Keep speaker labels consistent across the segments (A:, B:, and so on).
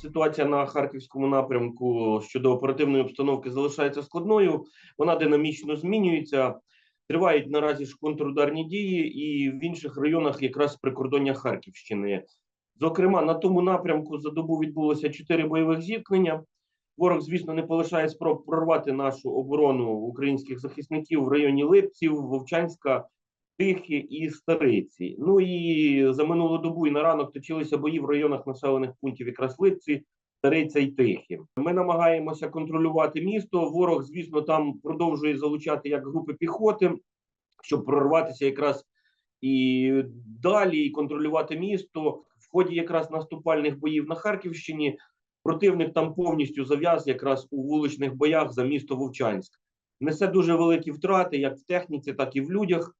A: Ситуація на харківському напрямку щодо оперативної обстановки залишається складною. Вона динамічно змінюється. Тривають наразі ж контрударні дії, і в інших районах якраз прикордоння Харківщини. Зокрема, на тому напрямку за добу відбулося чотири бойових зіткнення. Ворог, звісно, не полишає спроб прорвати нашу оборону українських захисників в районі Липців, Вовчанська, Тихі і Стариці. Ну і за минулу добу і на ранок точилися бої в районах населених пунктів якраз Липці, Стариця і Тихі. Ми намагаємося контролювати місто. Ворог, звісно, там продовжує залучати як групи піхоти, щоб прорватися якраз і далі і контролювати місто. В ході якраз наступальних боїв на Харківщині противник там повністю зав'яз якраз у вуличних боях за місто Вовчанськ. Несе дуже великі втрати, як в техніці, так і в людях.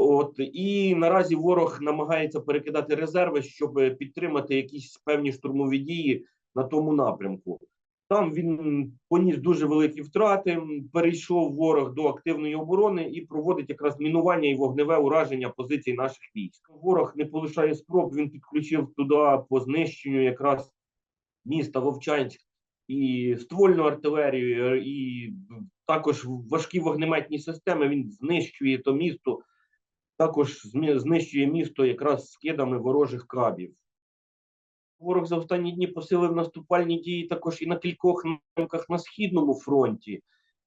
A: От і наразі ворог намагається перекидати резерви, щоб підтримати якісь певні штурмові дії на тому напрямку. Там він поніс дуже великі втрати. Перейшов ворог до активної оборони і проводить якраз мінування і вогневе ураження позицій наших військ. Ворог не полишає спроб. Він підключив туди по знищенню якраз міста Вовчанськ і ствольну артилерію, і також важкі вогнеметні системи. Він знищує то місто також знищує місто якраз скидами ворожих кабів. Ворог за останні дні посилив наступальні дії також і на кількох напрямках на східному фронті.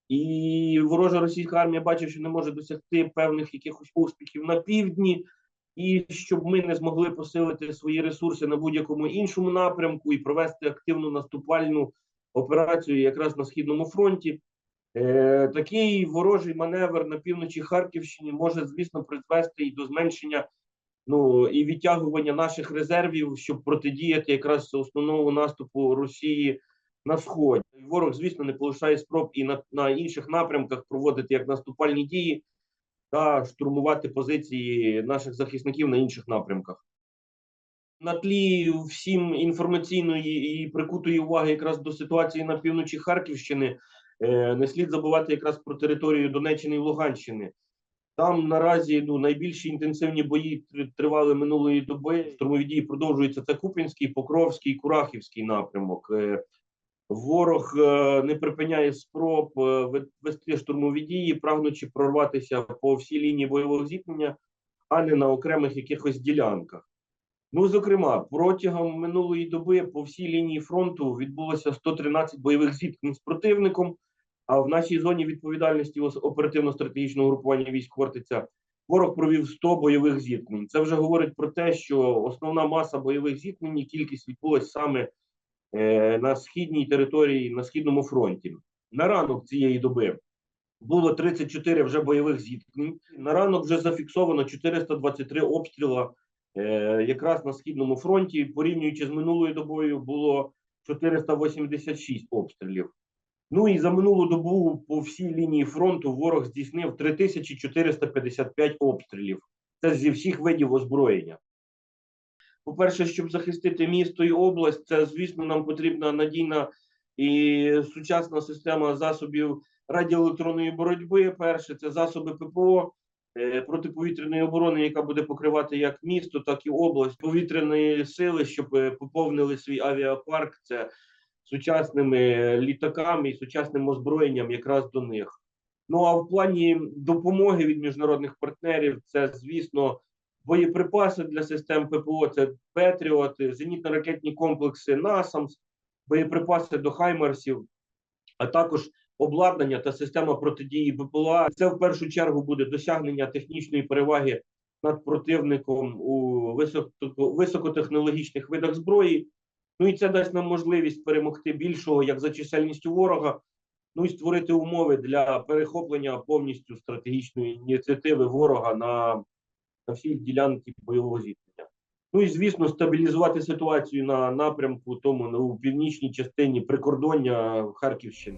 A: І ворожа російська армія бачить, що не може досягти певних якихось успіхів на півдні, і щоб ми не змогли посилити свої ресурси на будь-якому іншому напрямку і провести активну наступальну операцію якраз на східному фронті. Е, такий ворожий маневр на півночі Харківщини може, звісно, призвести і до зменшення ну і відтягування наших резервів, щоб протидіяти якраз основному наступу Росії на сході. Ворог, звісно, не полишає спроб і на, на інших напрямках проводити як наступальні дії та штурмувати позиції наших захисників на інших напрямках. На тлі всім інформаційної і прикутої уваги якраз до ситуації на півночі Харківщини. Е, не слід забувати якраз про територію Донеччини і Луганщини. Там наразі ну, найбільші інтенсивні бої тривали минулої доби. Штурмові дії продовжуються. Це Купінський, Покровський, Курахівський напрямок. Е, Ворог е, не припиняє спроб вести штурмові дії, прагнучи прорватися по всій лінії бойового зіткнення, а не на окремих якихось ділянках. Ну, зокрема, протягом минулої доби по всій лінії фронту відбулося 113 бойових зіткнень з противником. А в нашій зоні відповідальності ос- оперативно-стратегічного групування військ Хортиця ворог провів 100 бойових зіткнень. Це вже говорить про те, що основна маса бойових зіткнень і кількість відбулась саме е, на східній території, на східному фронті. На ранок цієї доби було 34 вже бойових зіткнень. На ранок вже зафіксовано 423 обстріла е, якраз на східному фронті. Порівнюючи з минулою добою, було 486 обстрілів. Ну і за минулу добу по всій лінії фронту ворог здійснив 3455 обстрілів. Це зі всіх видів озброєння. По-перше, щоб захистити місто і область, це, звісно, нам потрібна надійна і сучасна система засобів радіоелектронної боротьби. Перше, це засоби ППО е, протиповітряної оборони, яка буде покривати як місто, так і область повітряної сили, щоб е, поповнили свій авіапарк. Це сучасними літаками і сучасним озброєнням якраз до них. Ну а в плані допомоги від міжнародних партнерів, це звісно боєприпаси для систем ППО, це Петріот, зенітно-ракетні комплекси НАСАМС, боєприпаси до Хаймарсів, а також обладнання та система протидії БПЛА. Це в першу чергу буде досягнення технічної переваги над противником у високо- високотехнологічних видах зброї. Ну і це дасть нам можливість перемогти більшого як за чисельністю ворога, ну і створити умови для перехоплення повністю стратегічної ініціативи ворога на, на всій ділянці бойового зіткнення. Ну і звісно, стабілізувати ситуацію на напрямку тому ну, у північній частині прикордоння Харківщини.